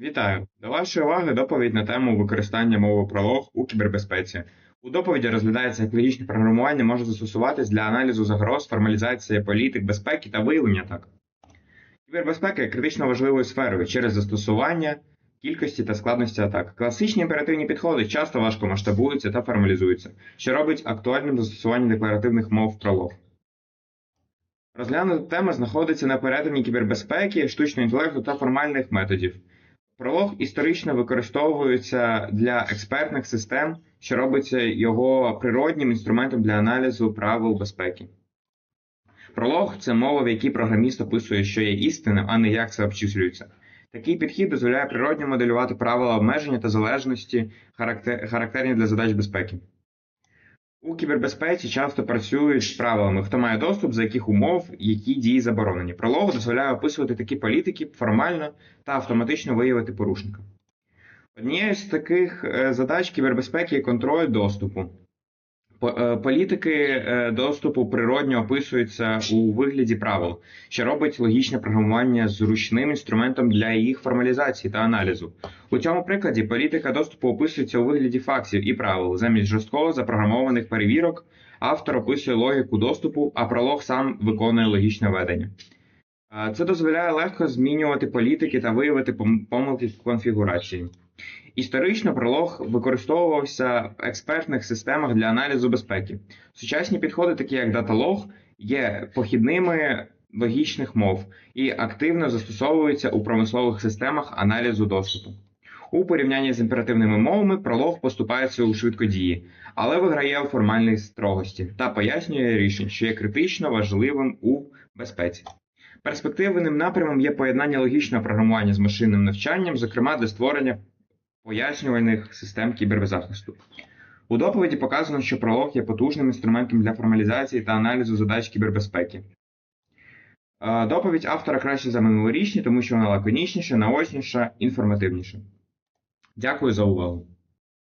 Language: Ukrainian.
Вітаю! До вашої уваги доповідь на тему використання мови пролог у кібербезпеці. У доповіді розглядається, як логічне програмування може застосуватись для аналізу загроз, формалізації політик безпеки та виявлення атак. Кібербезпека є критично важливою сферою через застосування кількості та складності атак. Класичні імперативні підходи часто важко масштабуються та формалізуються, що робить актуальним застосування декларативних мов пролог. Розглянута тема знаходиться на перетині кібербезпеки, штучного інтелекту та формальних методів. Пролог історично використовується для експертних систем, що робиться його природнім інструментом для аналізу правил безпеки. Пролог це мова, в якій програміст описує, що є істинним, а не як це обчислюється. Такий підхід дозволяє природньо моделювати правила обмеження та залежності, характерні для задач безпеки. У кібербезпеці часто працюють з правилами, хто має доступ, за яких умов, які дії заборонені. Пролог дозволяє описувати такі політики формально та автоматично виявити порушника. Однією з таких е, задач кібербезпеки є контроль доступу. Е, Політики е, доступу природньо описуються у вигляді правил, що робить логічне програмування зручним інструментом для їх формалізації та аналізу. У цьому прикладі політика доступу описується у вигляді факсів і правил. Замість жорстко запрограмованих перевірок автор описує логіку доступу, а пролог сам виконує логічне ведення. Це дозволяє легко змінювати політики та виявити помилки в конфігурації. Історично пролог використовувався в експертних системах для аналізу безпеки. Сучасні підходи, такі як даталог, є похідними логічних мов і активно застосовуються у промислових системах аналізу доступу. У порівнянні з імперативними мовами пролог поступається у швидкодії, але виграє у формальній строгості та пояснює рішень, що є критично важливим у безпеці. Перспективним напрямом є поєднання логічного програмування з машинним навчанням, зокрема для створення пояснювальних систем кібербезахисту. У доповіді показано, що пролог є потужним інструментом для формалізації та аналізу задач кібербезпеки. Е, Доповідь автора краще за минулорічні, тому що вона лаконічніша, наочніша, інформативніша. Дякую за увагу.